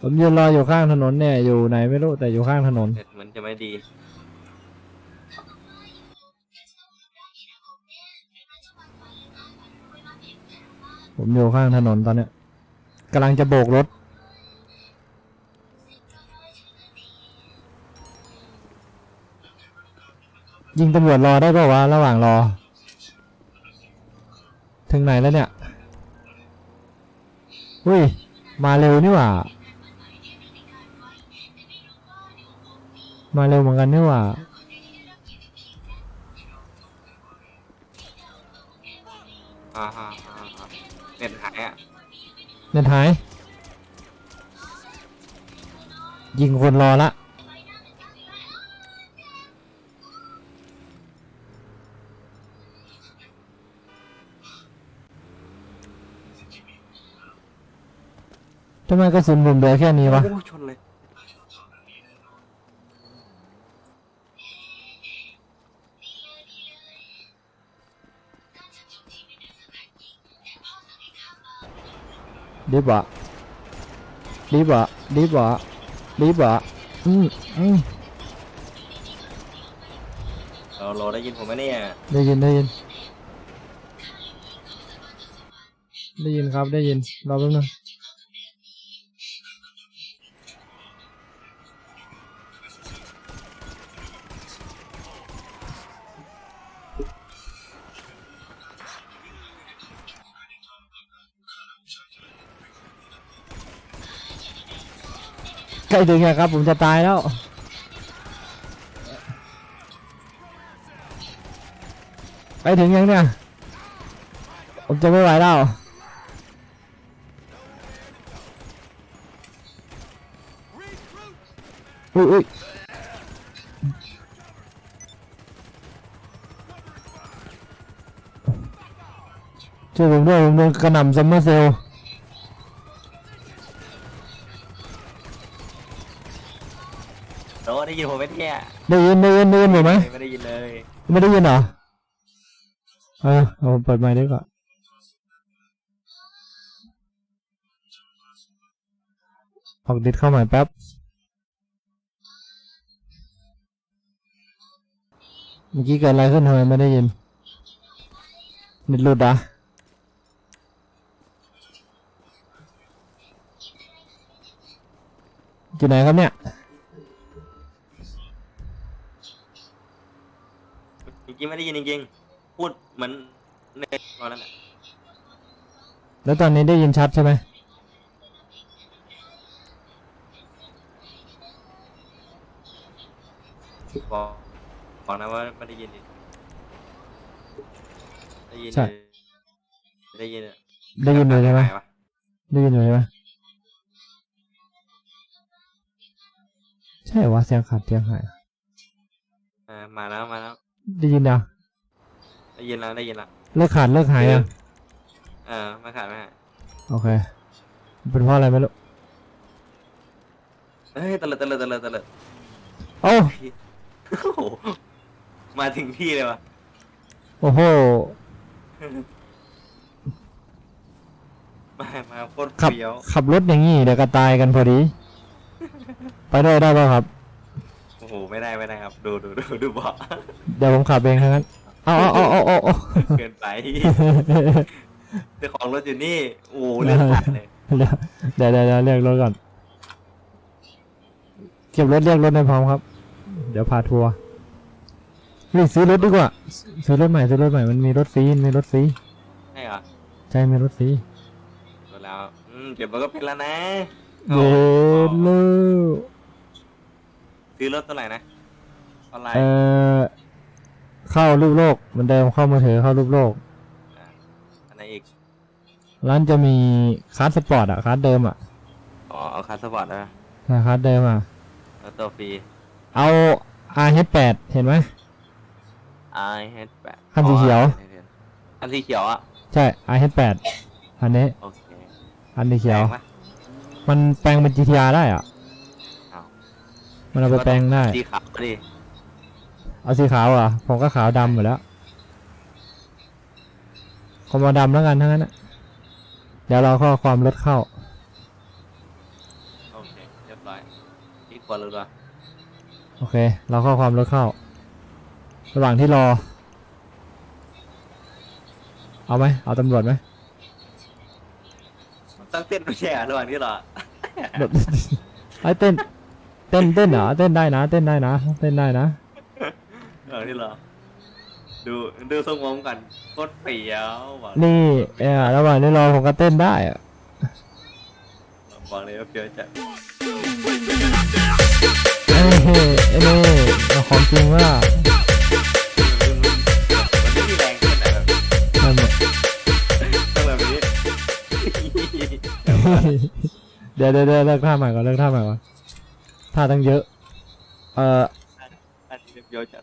ผมยืนรออยู่ข้างถนนเนี่ย อยู่ไหนไม่รู้แต่อยู่ข้างถนน เน็ตมันจะไม่ดี ผมอยู่ข้างถนนตอนเนี้ยกำลังจะโบกรถ ยิงตำรวจรอได้ป่าวะระหว่างรอ ถึงไหนแล้วเนี่ย อุ้ย มาเร็วนี่หว่า มาเร็วเหมือนกันนี่หว่าอ่าฮะอ่าฮะเน็ตหายอะเน็ตหาย ยิงคนรอละทำไมกระสุนผมเหลือแค่นี้วะ โอ้ชน รีบอะรีบอะรีบอะรีบอะอืมอืมเราเราได้ยินผมไหมเนี่ยได้ยินได้ยิน ได้ยินครับได้ยินรอแป๊บนึง ใกล้ถึงแล้วครับ ผมจะตายแล้ว ไปถึงยังเนี่ย ผมจะไม่ไหวแล้ว อุ้ยอุ้ยช่วยผมด้วยผมโดนกระหน่ำซัมเมอร์เซลล ได้ยินผมไหมเนี่ยได้ยินได้ยินได้ยินผมไหมไม่ได้ยินเลยไม่ได้ยินเหรอเออเอาผมเปิดไมค์ดีกว่าออกดิสเข้าใหม่แป๊บเมื่อกี้เกิดอะไรขึ้นทำไมไม่ได้ยินนิดหลุดอะอยู่ไหนครับเนี่ย จริงๆไม่ได้ยินจริงๆพูดเหมือนเน็ตตอนนั้นแหละแล้วตอนนี้ได้ยินชัดใช่ไหมบอกบอกนะว่าไม่ได้ยินดิได้ยินใช่ได้ยินอะได้ยินเลยใช่ไหมปะได้ยินอยู่ใช่ไหมใช่เหรอวะเสียงขาดเสียงหาย เออมาแล้วมาแล้ว ได้ยินยังได้ยินแล้วได้ยินแล้วเลิกขาดเลิกหายยังเออไม่ขาดไม่ขาดโอเค เป็นเพราะอะไรไม่รู้เฮ้ยตะเลิดตะเลิดตะเลิดตะเลิดโอ้โอ้โหมาถึงที่เลยวะโอ้โหมามาโคตรขับเฟี้ยวขับรถอย่างงี้เดี๋ยวก็ตายกันพอดี ไปด้วยได้ป่ะครับโอ้โหไม่ได้ไม่ได้ครับ ดูดูดูดูเบาะเดี๋ยวผมขับเองทั้งนั้นเอาเอาเอาเอาเอาเอาเกินไปเจ้าของรถอยู่นี่โอ้โหเลือดสาดเลยเดี๋ยวเดี๋ยวเดี๋ยวเรียกรถก่อน เก็บรถเรียกรถในพร้อมครับ เดี๋ยวพาทัวร์นี่ซื้อรถดีกว่า ซื้อรถใหม่ซื้อรถใหม่มันมีรถฟรีมีรถฟรีใช่เหรอใช่มีรถฟรีดูแล้วอืมเก็บรถก็เป็นแล้วนะเย็นเลย ซื้อรถเท่าไหร่นะออนไลน์เอ่อเข้ารูปโลกเหมือนเดิมเข้ามือถือเข้ารูปโลก อันไหนอีก ร้านจะมีคาร์ดสปอร์ตอะคาร์ดเดิมอะอ๋อเอาคาร์สปอร์ตนะใช่คาร์ดเดิมอะแล้วตัวฟรี เอา RH8 เห็นไหม i h แปดคันสีเขียว คันสีเขียวอะ ใช่ RH8 อันนี้โอเคอันสีเขียว แพงปะมันแปลงเป็น GTR ได้อะอ้าว มันเอาไปแปลงได้ สีขาวดิเอาสีขาวเหรอะผมก็ขาวดำหมดแล้วผมเอาดำแล้วกันทั้งนั้นนะเดี๋ยวเราข้อความลดเข้า โอเคควรรู้ว่าโอเค เราเข้าความรถเข้า ระหว่างที่รอ เอาไหม เอาตำรวจไหมต้องเต้นไม่ใช่เหรอระหว่างที่รอ แบบไอ้เต้น เต้นเต้นเหรอเต้นได้นะเต้นได้นะเต้นได้นะระหว่างที่รอ ดูดูทรงผมกันโคตรเปรี้ยวบอกนี่เออระหว่างที่รอผมก็เต้นได้อะบอกเลยว่าเปรี้ยวจัดเอ้ยไอ้นี่เอาของจริงว่ามันไม่มีแรงขึ้นไหนแบบนั่นแหละ ต้องแบบนี้ เดี๋ยวเดี๋ยวเดี๋ยวเลิกท่าใหม่ก่อนเลิกท่าใหม่ก่อน ท่าตั้งเยอะ เอ่ออันนี้เปรี้ยวจัด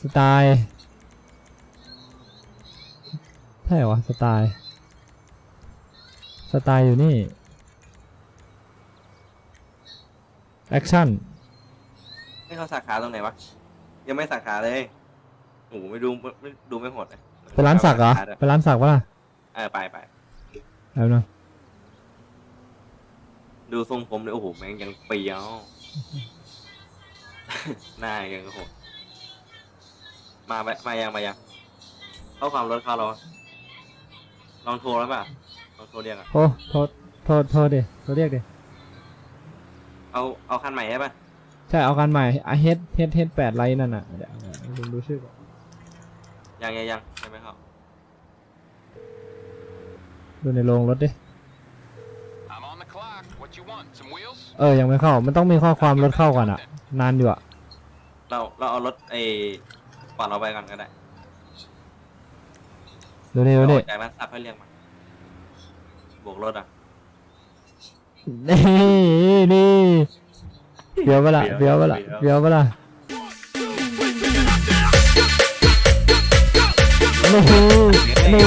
สไตล์ใช่เหรอวะสไตล์สไตล์อยู่นี่แอคชั่นให้เขาสาขาตรงไหนวะ ยังไม่สาขาเลยโอ้โหไม่ดูไม่ดูไม่โหดเลยเป็นร้านสักเหรอสาขาด้วยเป็นร้านสักปะล่ะเออไปไป แล้วนะ ดูทรงผมเลยโอ้โหแม่งยังเปรี้ยว หน้ายังโหดมาไปมายังมายังเข้าความรถเข้าเราลองโทรแล้วป่ะลองโทรเรียกอะโอ้โทษโทษโทษดิโทษเรียกดิเอาเอาคันใหม่ใช่ป่ะใช่เอากันใหม่ไอเฮดเฮดเฮดแปดไลน์นั่นน่ะเดี๋ยวเดี๋ยวดูชื่อก่อนยังยังยังยังไม่เข้าดูในโรงรถดิ เออ ยังไม่เข้า มันต้องมีข้อความรถเข้าก่อนอะนานอยู่อะเราเราเอารถไอ้ก่อนเราไปก่อนก็ได้ดูนี่ดูเรานี่ออกจากร้านสักค่อยเรียกมาบวกรถอะนี่นี่เบียวเปะล่าเฟี้เบียยววเปะล่าเฟี้เบียวยวเปะล่านี่นี่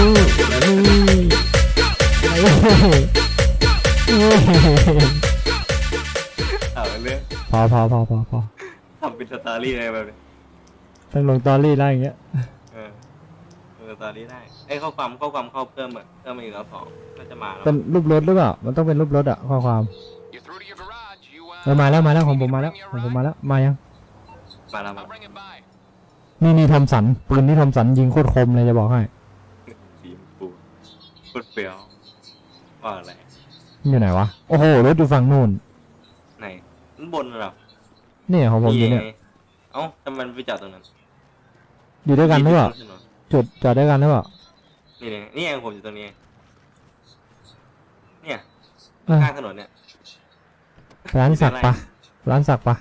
นี่นี่ เอาเรื่องพอพอพอพอพอทำเป็นสตอรี่อะไรแบบนี้ต้องลงตอรี่แล้วอย่างเงี้ย เออเออสตอรี่ได้ไอ้ยข้อความข้อความเข้าเพิ่มอะเพิ่มมาอีกแล้วสองน่าจะมาแล้วเป็นรูปรถหรือเปล่า มันต้องเป็นรูปรถอะข้อความ You're through to your garage. You, uh, เออมาแล้วมาแล้วของผมมาแล้วของผมมาแล้วมายัง มาแล้วมา I'll bring it by. นี่นี่ทอมสันปืนที่ทอมสันยิงโคตรคมเลยจะบอกให้ สีชมพูโคตรเปรี้ยวว่าอะไรมัน อยู่ไหนวะ โอ้โห รถอยู่ฝั่งนู่น ไหนนั่นบนเหรอนี่ของผมอยู่เนี่ย ไงเอ้าทำไมมันไปจอดตรงนั้นอยู่ด้วยกันหรือเปล่าถนนจุดจอดด้วยกันหรือเปล่านี่ไงนี่ไงผมอยู่ตรงนี้ไงเนี่ยเออข้างถนนเนี่ย ร้านสักปะร้านสักปะ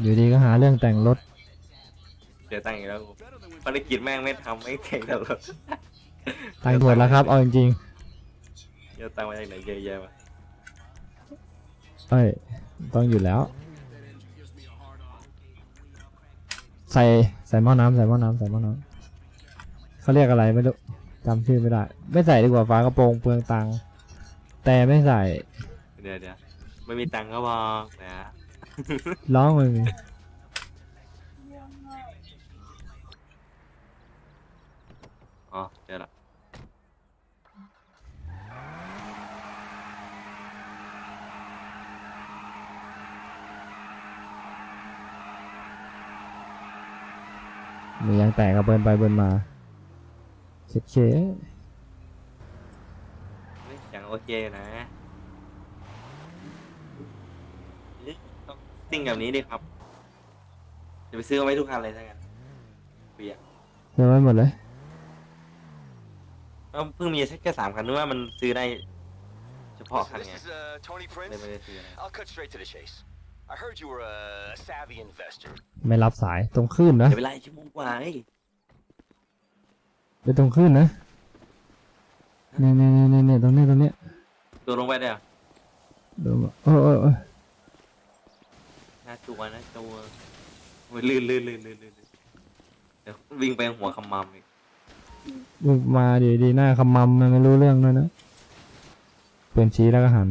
อยู่ดีก็หาเรื่องแต่งรถ เดี๋ยวตั้งอีกแล้วกูภารกิจแม่งไม่ทำไม่เก่งแต่รถ ตังค์หมดแล้วครับ เอาจริงเดี๋ยวตั้งมาจากไหนเยอะแยะวะๆเอ้ยต้องอยู่แล้ว ใส่ใส่หม้อน้ำใส่หม้อน้ำใส่หม้อน้ำเขาเรียกอะไรไม่รู้จำชื่อไม่ได้ ไม่ใส่ดีกว่าฝากระโปรงเปลืองตังค์แต่ไม่ใส่เดี๋ยวเดี๋ยวไม่มีตังค์ก็บอกนะร้องไม่มี อ๋อเจอละ มียางแตกก็เบินไปเบินมาเช็ดเชเฮ้ยเสียงโอเคนะเฮ้ยต้องซิ่งแบบนี้ดิครับจะไปซื้อเอาไว้ทุกคันเลยถ้างั้นเปียกเจอไว้หมดเลยเอ้าเพิ่งมีแค่สามคันนึกว่ามันซื้อได้เฉพาะ Listen, คัน this ไง is uh, Tony เลย Prince. ไม่ได้ซื้ออะ ไร I'll cut straight to the chase. I heard you were a savvy investor. ไม่รับสายตรงขึ้นนะเดี๋ยวเวลาอีกชั่วโมงกว่าเฮ้ยไปตรงขึ้นนะเนี่ยเนี่ยเนี่ยเนี่ยตรงนี้ตรงเนี้ยตัวลงไปเดี๋ยวดูมาโอ้ยโอ้ยโอ้ยหน้าจัวหน้าจัวโอ้ยลื่นลื่นลื่นลื่นลื่นลื่นเดี๋ยววิ่งไปหัวคำมัมอีกมึงมาดีดีหน้าขมำมันไม่รู้เรื่องด้วยนะปืนชี้แล้วก็หัน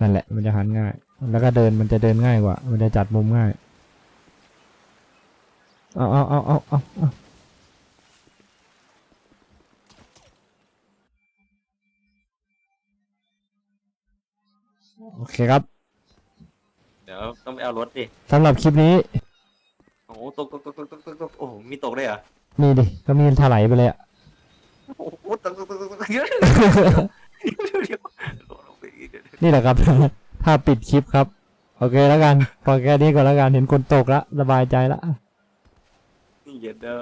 นั่นแหละ มันจะหันง่าย แล้วก็เดินมันจะเดินง่ายกว่า มันจะจัดมุมง่าย เอาเอาเอาเอาเอาเอาโอเคครับเดี๋ยวต้องไปเอารถดิสำหรับคลิปนี้ โอ้โหตกตกตกตกตกตกตกโอ้โหมีตกเลยเหรอนี่ดิ ก็มีถลายไปเลยอะ โอ้โหตกตกตกตกตกเยอะเดี๋ยว นี่แหละครับ ถ้าปิดคลิปครับ โอเคแล้วกัน พอแค่นี้ก่อนแล้วกัน เห็นคนตกละ สบายใจละ นี่เย็ดเด้อ